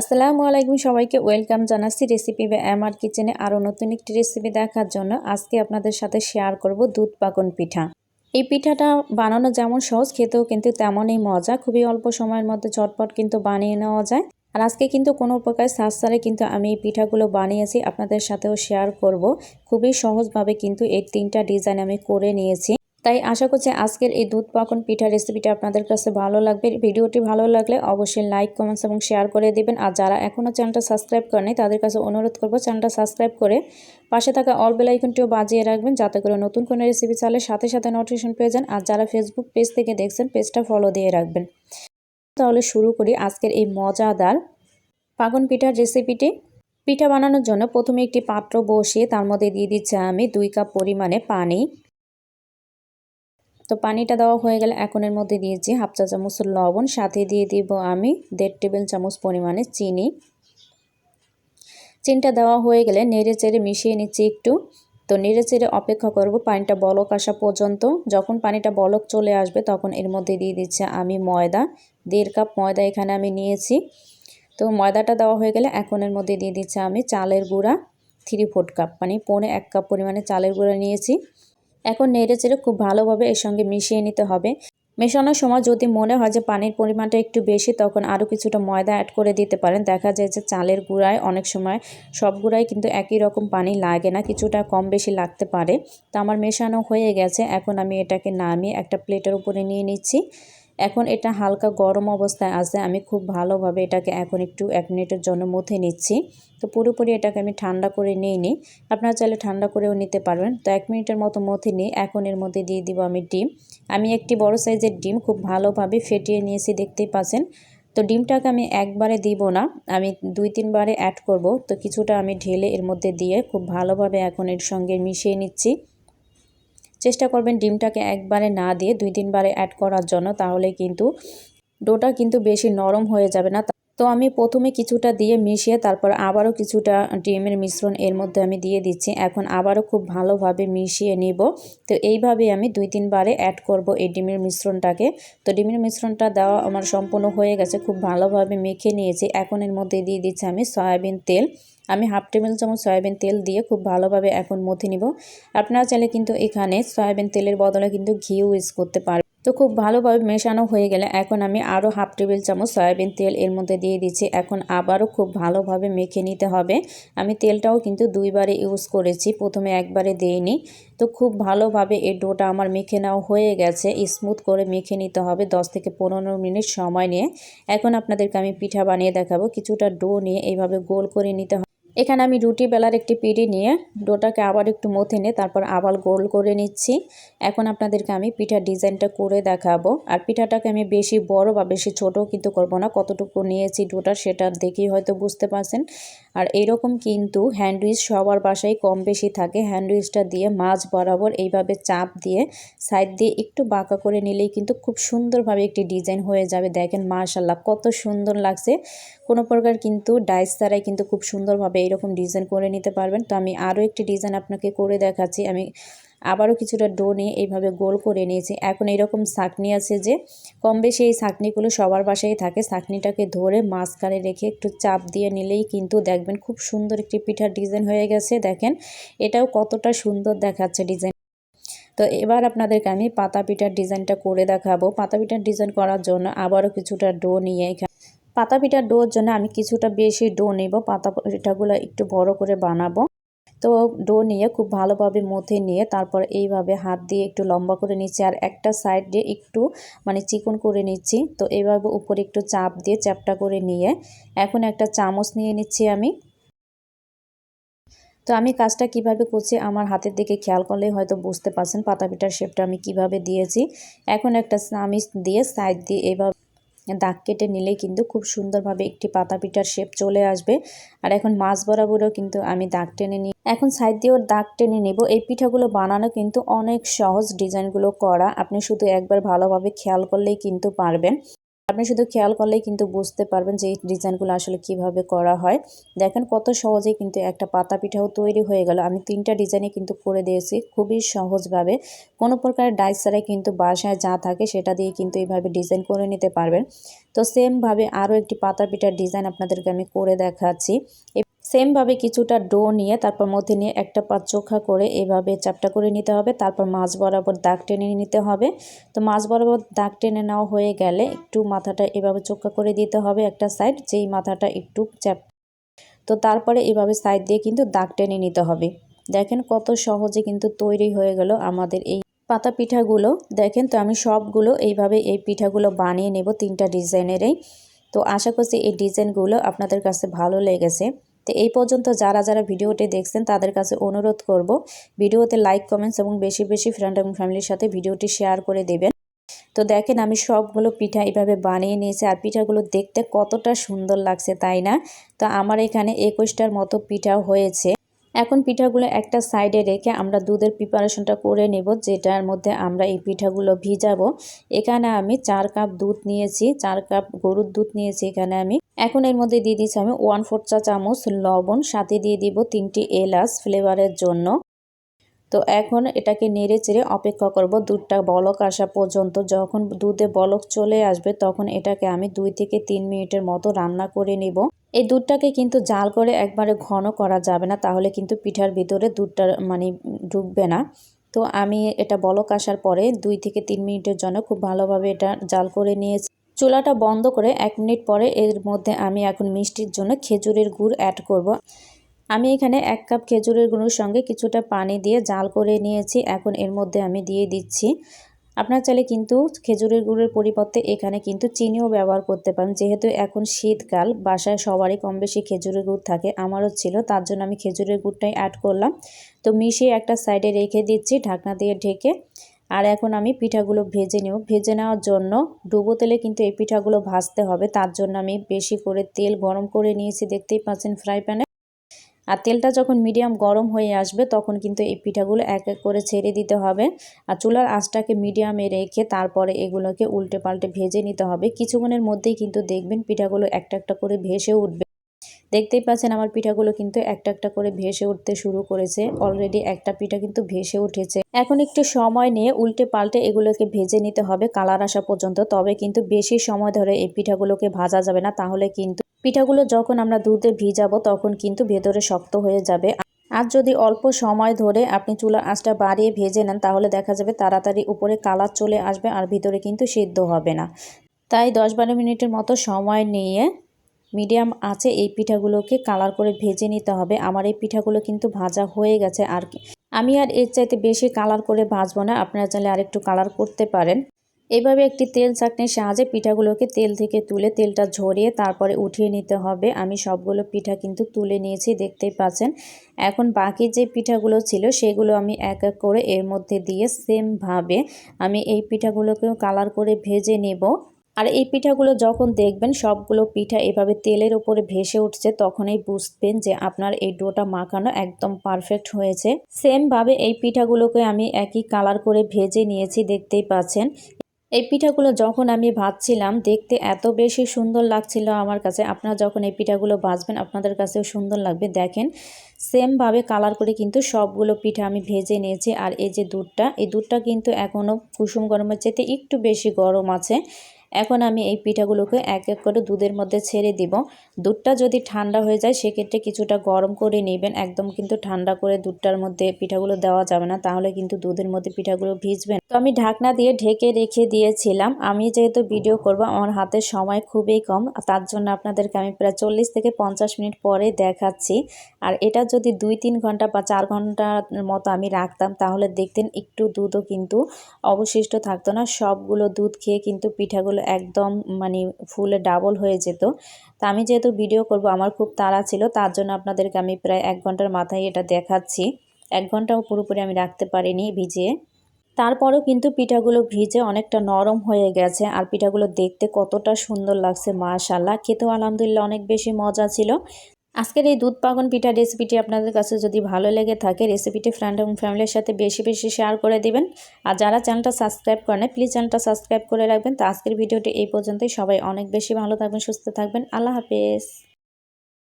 আসসালামু আলাইকুম সবাইকে, ওয়েলকাম জানাচ্ছি রেসিপি বা আমার কিচেনে আরও নতুন একটি রেসিপি দেখার জন্য। আজকে আপনাদের সাথে শেয়ার করব দুধ পাকন পিঠা। এই পিঠাটা বানানো যেমন সহজ, খেতেও কিন্তু তেমনই মজা। খুবই অল্প সময়ের মধ্যে চটপট কিন্তু বানিয়ে নেওয়া যায়। আর আজকে কিন্তু কোনো প্রকার সাজসারে কিন্তু আমি এই পিঠাগুলো বানিয়েছি, আপনাদের সাথেও শেয়ার করব। খুবই সহজভাবে কিন্তু এই তিনটা ডিজাইন আমি করে নিয়েছি। তাই আশা করছি আজকের এই দুধ পাকন পিঠা রেসিপিটা আপনাদের কাছে ভালো লাগবে। ভিডিওটি ভালো লাগলে অবশ্যই লাইক কমেন্টস এবং শেয়ার করে দেবেন। আর যারা এখনও চ্যানেলটা সাবস্ক্রাইব করেনি তাদের কাছে অনুরোধ করব চ্যানেলটা সাবস্ক্রাইব করে পাশে থাকা অল বেলাইকনটিও বাজিয়ে রাখবেন, যাতে করে নতুন কোনো রেসিপি চালে সাথে সাথে নোটিফিকেশন পেয়ে যান। আর যারা ফেসবুক পেজ থেকে দেখছেন পেজটা ফলো দিয়ে রাখবেন। তাহলে শুরু করি আজকের এই মজাদার পাকন পিঠার রেসিপিটি পিঠা বানানোর জন্য প্রথমে একটি পাত্র বসিয়ে তার মধ্যে দিয়ে দিচ্ছি আমি দুই কাপ পরিমাণে পানি। তো পানিটা দেওয়া হয়ে গেলে এখন এর মধ্যে দিয়েছি হাফ চা চামচ লবণ, সাথে দিয়ে দিব আমি দেড় টেবিল চামচ পরিমাণে চিনি। চিনিটা দেওয়া হয়ে গেলে নেড়ে চেড়ে মিশিয়ে নিচ্ছি একটু। তো নেড়ে চেড়ে অপেক্ষা করব পানিটা বলক আসা পর্যন্ত। যখন পানিটা বলক চলে আসবে তখন এর মধ্যে দিয়ে দিচ্ছে আমি ময়দা, দেড় কাপ ময়দা এখানে আমি নিয়েছি। তো ময়দাটা দেওয়া হয়ে গেলে এখন এর মধ্যে দিয়ে দিচ্ছে আমি চালের গুঁড়া, থ্রি ফোর্থ কাপ মানে পৌনে এক কাপ পরিমাণে চালের গুঁড়া নিয়েছি। এখন নেড়ে চেড়ে খুব ভালোভাবে এর সঙ্গে মিশিয়ে নিতে হবে। মেশানোর সময় যদি মনে হয় যে পানির পরিমাণটা একটু বেশি, তখন আরও কিছুটা ময়দা অ্যাড করে দিতে পারেন। দেখা যায় যে চালের গুঁড়ায় অনেক সময় সব গুঁড়ায় কিন্তু একই রকম পানি লাগে না, কিছুটা কম বেশি লাগতে পারে। তো আমার মেশানো হয়ে গেছে, এখন আমি এটাকে নামিয়ে একটা প্লেটের উপরে নিয়ে নিচ্ছি। এখন এটা হালকা গরম অবস্থায় আছে, আমি খুব ভালোভাবে এটাকে এখন একটু এক মিনিটের জন্য মথে নিচ্ছি। তো পুরোপুরি এটাকে আমি ঠান্ডা করে নিই নি আপনারা চাইলে ঠান্ডা করেও নিতে পারবেন। তো এক মিনিটের মতো মথে নিই এখন এর মধ্যে দিয়ে দিব আমি ডিম। আমি একটি বড় সাইজের ডিম খুব ভালোভাবে ফেটিয়ে নিয়েছি, দেখতেই পাচ্ছেন। তো ডিমটাকে আমি একবারে দিব না, আমি দুই তিনবারে অ্যাড করব। তো কিছুটা আমি ঢেলে এর মধ্যে দিয়ে খুব ভালোভাবে এখন এর সঙ্গে মিশিয়ে নিচ্ছি। চেষ্টা করবেন ডিমটাকে একবারে না দিয়ে দুই তিনবারে অ্যাড করার জন্য, তাহলে কিন্তু ডোটা কিন্তু বেশি নরম হয়ে যাবে না। তো আমি প্রথমে কিছুটা দিয়ে মিশিয়ে তারপর আবারও কিছুটা ডিমের মিশ্রণ এর মধ্যে আমি দিয়ে দিচ্ছি। এখন আবারও খুব ভালোভাবে মিশিয়ে নিব। তো এইভাবে আমি দুই তিনবারে অ্যাড করব এই ডিমের মিশ্রণটাকে। তো ডিমের মিশ্রণটা দেওয়া আমার সম্পূর্ণ হয়ে গেছে, খুব ভালোভাবে মেখে নিয়েছি। এখন এর মধ্যে দিয়ে দিচ্ছি আমি সয়াবিন তেল। আমি হাফ টেবিল চামচ সয়াবিন তেল দিয়ে খুব ভালোভাবে এখন মথে নিব। আপনারা চাইলে কিন্তু এখানে সয়াবিন তেলের বদলে কিন্তু ঘিও ইউজ করতে পারবেন তো খুব ভালোভাবে মেশানো হয়ে গেলে এখন আমি আরও হাফ টেবিল চামচ সয়াবিন তেল এর মধ্যে দিয়ে দিচ্ছি। এখন আবারও খুব ভালোভাবে মেখে নিতে হবে। আমি তেলটাও কিন্তু দুইবারে ইউজ করেছি, প্রথমে একবারে দিইনি। তো খুব ভালোভাবে এই ডোটা আমার মেখে নেওয়া হয়ে গেছে। স্মুথ করে মেখে নিতে হবে 10 থেকে পনেরো মিনিট সময় নিয়ে। এখন আপনাদেরকে আমি পিঠা বানিয়ে দেখাবো। কিছুটা ডো নিয়ে এইভাবে গোল করে নিতে হবে এখানে আমি রুটি বেলার একটি পিড়ি নিয়ে ডোটাকে আবার একটু মথে নিয়ে তারপর আবার গোল করে নিচ্ছি। এখন আপনাদেরকে আমি পিঠার ডিজাইনটা করে দেখাবো। আর পিঠাটাকে আমি বেশি বড় বা বেশি ছোট কিন্তু করব না, কতটুকু নিয়েছি ডোটা সেটা দেখেই হয়তো বুঝতে পারছেন। আর এইরকম কিন্তু হ্যান্ডউইচ সবার বাসায় কম বেশি থাকে হ্যান্ডউইচটা দিয়ে মাছ বরাবর এইভাবে চাপ দিয়ে সাইড দিয়ে একটু বাঁকা করে নিলেই কিন্তু খুব সুন্দরভাবে একটি ডিজাইন হয়ে যাবে। দেখেন মাশাল্লাহ কত সুন্দর লাগছে। কোনো প্রকার কিন্তু ডাইস ছাড়াই কিন্তু খুব সুন্দরভাবে এইরকম ডিজাইন করে নিতে পারবেন। তো আমি আরও একটি ডিজাইন আপনাকে করে দেখাচ্ছি। আমি আবারও কিছুটা ডো নিয়ে এইভাবে গোল করে নিয়েছি। এখন এরকম ছাকনি আছে যে, কম বেশি এই ছাকনিগুলো সবার বাসায় থাকে। ছাকনিটাকে ধরে মাঝখানে রেখে একটু চাপ দিয়ে নিলেই কিন্তু দেখবেন খুব সুন্দর একটি পিঠার ডিজাইন হয়ে গেছে। দেখেন, এটাও কতটা সুন্দর দেখাচ্ছে ডিজাইন তো এবার আপনাদেরকে আমি পাতা পিঠার ডিজাইনটা করে দেখাবো। পাতা পিঠার ডিজাইন করার জন্য আবারও কিছুটা ডো নিয়ে পাতা পিঠার ডোর জন্য আমি কিছুটা বেশি ডো নেব, পাতা পিঠাগুলো একটু বড় করে বানাবো। তো ডো নিয়ে খুব ভালোভাবে মথে নিয়ে তারপর এইভাবে হাত দিয়ে একটু লম্বা করে নিচ্ছি আর একটা সাইড দিয়ে একটু মানে চিকন করে নিচ্ছি। তো এইভাবে উপরে একটু চাপ দিয়ে চ্যাপটা করে নিয়ে এখন একটা চামচ নিয়ে নিচ্ছি আমি। তো আমি কাজটা কীভাবে করছি আমার হাতের দিকে খেয়াল করলেই হয়তো বুঝতে পারছেন পাতা পিঠার শেপটা আমি কীভাবে দিয়েছি। এখন একটা চামিচ দিয়ে সাইড দিয়ে এইভাবে দাগ কেটে নিলে কিন্তু খুব সুন্দরভাবে একটি পাতা পিঠার শেপ চলে আসবে। আর এখন মাছ বরাবরও কিন্তু আমি দাগ টেনে নিই এখন সাইড দিয়ে ওর দাগ টেনে নেব। এই পিঠাগুলো বানানো কিন্তু অনেক সহজ ডিজাইনগুলো করা। আপনি শুধু একবার ভালোভাবে খেয়াল করলেই কিন্তু পারবেন। আপনি শুধু খেয়াল করলেই কিন্তু বুঝতে পারবেন যে এই ডিজাইনগুলো আসলে কীভাবে করা হয়। দেখেন কত সহজেই কিন্তু একটা পাতা পিঠাও তৈরি হয়ে গেল। আমি তিনটা ডিজাইনে কিন্তু করে দিয়েছি খুবই সহজভাবে। কোনো প্রকার ডাইস ছাড়াই কিন্তু বাসায় যা থাকে সেটা দিয়ে কিন্তু এইভাবে ডিজাইন করে নিতে পারবেন। তো সেমভাবে আরও একটি পাতা পিঠার ডিজাইন আপনাদেরকে আমি করে দেখাচ্ছি। সেমভাবে কিছুটা ডো নিয়ে, তারপর মধ্যে নিয়ে একটা পাত চোখা করে এভাবে চাপটা করে নিতে হবে। তারপর মাছ বরাবর দাগ টেনে নিতে হবে। তো মাছ বরাবর দাগ টেনে নেওয়া হয়ে গেলে একটু মাথাটা এভাবে চোখা করে দিতে হবে একটা সাইড, যেই মাথাটা একটু চ্যাপ তো তারপরে এভাবে সাইড দিয়ে কিন্তু দাগ টেনে নিতে হবে। দেখেন কত সহজে কিন্তু তৈরি হয়ে গেল আমাদের এই পাতা পিঠাগুলো। দেখেন তো আমি সবগুলো এইভাবে এই পিঠাগুলো বানিয়ে নেব তিনটা ডিজাইনেরই। তো আশা করছি এই ডিজাইনগুলো আপনাদের কাছে ভালো লেগেছে। তো এই পর্যন্ত যারা যারা ভিডিওটি দেখছেন তাদের কাছে অনুরোধ করব, ভিডিওতে লাইক কমেন্টস এবং বেশি বেশি ফ্রেন্ড এবং ফ্যামিলির সাথে ভিডিওটি শেয়ার করে দেবেন। তো দেখেন আমি সবগুলো পিঠা এইভাবে বানিয়ে নিয়েছি আর পিঠাগুলো দেখতে কতটা সুন্দর লাগছে, তাই না? তো আমার এখানে একুশটার মতো পিঠা হয়েছে। এখন পিঠাগুলো একটা সাইডে রেখে আমরা দুধের প্রিপারেশনটা করে নেব, যেটার মধ্যে আমরা এই পিঠাগুলো ভিজাবো। এখানে আমি চার কাপ দুধ নিয়েছি, চার কাপ গরুর দুধ নিয়েছি এখানে আমি। এখন এর মধ্যে দিয়ে দিচ্ছি আমি ওয়ান ফোর চা চামচ লবণ, সাথে দিয়ে দিব তিনটি এলাচ ফ্লেভারের জন্য। তো এখন এটাকে নেড়ে চেড়ে অপেক্ষা করব দুধটা বলক আসা পর্যন্ত। যখন দুধে বলক চলে আসবে তখন এটাকে আমি দুই থেকে তিন মিনিটের মতো রান্না করে নিব। এই দুধটাকে কিন্তু জাল করে একবারে ঘন করা যাবে না, তাহলে কিন্তু পিঠার ভিতরে দুধটা মানে ঢুকবে না। তো আমি এটা বলক আসার পরে দুই থেকে তিন মিনিটের জন্য খুব ভালোভাবে এটা জাল করে নিয়েছি। চুলাটা বন্ধ করে এক মিনিট পরে এর মধ্যে আমি এখন মিষ্টির জন্য খেজুরের গুড় অ্যাড করব। আমি এখানে এক কাপ খেজুরের গুঁড়োর সঙ্গে কিছুটা পানি দিয়ে জাল করে নিয়েছি। এখন এর মধ্যে আমি দিয়ে দিচ্ছি। আপনার চাইলে কিন্তু খেজুরের গুড়ের পরিবর্তে এখানে কিন্তু চিনিও ব্যবহার করতে পারেন। যেহেতু এখন শীতকাল, বাসায় সবারই কম বেশি খেজুরের গুড় থাকে, আমারও ছিল, তার জন্য আমি খেজুরের গুড়টাই অ্যাড করলাম। তো মিশিয়ে একটা সাইডে রেখে দিচ্ছি ঢাকনা দিয়ে ঢেকে। আর এখন আমি পিঠাগুলো ভেজে নেব। ভেজে নেওয়ার জন্য ডুবো তেলে কিন্তু এই পিঠাগুলো ভাজতে হবে। তার জন্য আমি বেশি করে তেল গরম করে নিয়েছি। দেখতেই পাচ্ছেন ফ্রাই প্যানে। আর তেলটা যখন মিডিয়াম গরম হয়ে আসবে, তখন কিন্তু এই পিঠাগুলো এক এক করে ছেড়ে দিতে হবে। আর চুলার আঁচটাকে মিডিয়ামে রেখে তারপরে এগুলোকে উল্টে পাল্টে ভেজে নিতে হবে। কিছুক্ষণের মধ্যেই কিন্তু দেখবেন পিঠাগুলো একটা একটা করে ভেসে উঠবে। দেখতেই পাচ্ছেন আমার পিঠাগুলো কিন্তু একটা একটা করে ভেসে উঠতে শুরু করেছে। অলরেডি একটা পিঠা কিন্তু ভেসে উঠেছে। এখন একটু সময় নিয়ে উল্টে পাল্টে এগুলোকে ভেজে নিতে হবে কালার আসা পর্যন্ত। তবে কিন্তু বেশি সময় ধরে এই পিঠাগুলোকে ভাজা যাবে না। তাহলে কিন্তু পিঠাগুলো যখন আমরা দুধে ভিজাবো, তখন কিন্তু ভেতরে শক্ত হয়ে যাবে। আর যদি অল্প সময় ধরে আপনি চুলার আঁচটা বাড়িয়ে ভেজে নেন, তাহলে দেখা যাবে তাড়াতাড়ি উপরে কালার চলে আসবে আর ভিতরে কিন্তু সিদ্ধ হবে না। তাই দশ বারো মিনিটের মতো সময় নিয়ে মিডিয়াম আছে এই পিঠাগুলোকে কালার করে ভেজে নিতে হবে। আমার এই পিঠাগুলো কিন্তু ভাজা হয়ে গেছে আর আমি আর এর চাইতে বেশি কালার করে ভাজবো না। আপনারা চাইলে আরেকটু কালার করতে পারেন। এভাবে একটি তেল চাকনির সাহায্যে পিঠাগুলোকে তেল থেকে তুলে তেলটা ঝরিয়ে তারপরে উঠিয়ে নিতে হবে। আমি সবগুলো পিঠা কিন্তু তুলে নিয়েছি, দেখতেই পাচ্ছেন। এখন বাকি যে পিঠাগুলো ছিল সেগুলো আমি এক এক করে এর মধ্যে দিয়ে সেমভাবে আমি এই পিঠাগুলোকেও কালার করে ভেজে নেব। আর এই পিঠাগুলো যখন দেখবেন সবগুলো পিঠা এভাবে তেলের উপরে ভেসে উঠছে, তখনই বুঝবেন যে আপনার এই ডোটা মাখানো একদম পারফেক্ট হয়েছে। সেমভাবে এই পিঠাগুলোকে আমি একই কালার করে ভেজে নিয়েছি, দেখতেই পাচ্ছেন। এই পিঠাগুলো যখন আমি ভাজছিলাম, দেখতে এত বেশি সুন্দর লাগছিল আমার কাছে। আপনারা যখন এই পিঠাগুলো ভাজবেন, আপনাদের কাছেও সুন্দর লাগবে। দেখেন, সেমভাবে কালার করে কিন্তু সবগুলো পিঠা আমি ভেজে নিয়েছি। আর এই যে দুধটা, এই দুধটা কিন্তু এখনও কুসুম গরমের চেতে একটু বেশি গরম আছে। এখন আমি এই পিঠাগুলোকে এক এক করে দুধের মধ্যে ছেড়ে দিব। দুধটা যদি ঠান্ডা হয়ে যায়, সেক্ষেত্রে কিছুটা গরম করে নেবেন। একদম কিন্তু ঠান্ডা করে দুধটার মধ্যে পিঠাগুলো দেওয়া যাবে না, তাহলে কিন্তু দুধের মধ্যে পিঠাগুলো ভিজবে তো আমি ঢাকনা দিয়ে ঢেকে রেখে দিয়েছিলাম। আমি যেহেতু ভিডিও করব, আমার হাতের সময় খুবই কম, তার জন্য আপনাদেরকে আমি প্রায় চল্লিশ থেকে পঞ্চাশ মিনিট পরে দেখাচ্ছি। আর এটা যদি দুই, তিন ঘণ্টা বা চার ঘণ্টার মতো আমি রাখতাম, তাহলে দেখতেন একটু দুধও কিন্তু অবশিষ্ট থাকতো না। সবগুলো দুধ খেয়ে কিন্তু পিঠাগুলো একদম মানে ফুলে ডাবল হয়ে যেত। তা আমি যেহেতু ভিডিও করব, আমার খুব তাড়া ছিল, তার জন্য আপনাদেরকে আমি প্রায় এক ঘণ্টার মাথায় এটা দেখাচ্ছি। এক ঘন্টাও পুরোপুরি আমি রাখতে পারিনি ভিজিয়ে। তারপরেও কিন্তু পিঠাগুলো ভিজে অনেকটা নরম হয়ে গেছে, আর পিঠাগুলো দেখতে কতটা সুন্দর লাগছে মাশাল্লাহ খেতেও আলহামদুলিল্লাহ অনেক বেশি মজা ছিল। আজকের এই দুধ পাগন পিঠা রেসিপিটি আপনাদের কাছে যদি ভালো লেগে থাকে রেসিপিটি ফ্রেন্ড এবং ফ্যামিলির সাথে বেশি বেশি শেয়ার করে দিবেন। আর যারা চ্যানেলটা সাবস্ক্রাইব করেন প্লিজ চ্যানেলটা সাবস্ক্রাইব করে রাখবেন। তো আজকের ভিডিওটি এই পর্যন্তই। সবাই অনেক বেশি ভালো থাকবেন, সুস্থ থাকবেন। আল্লাহ হাফেজ।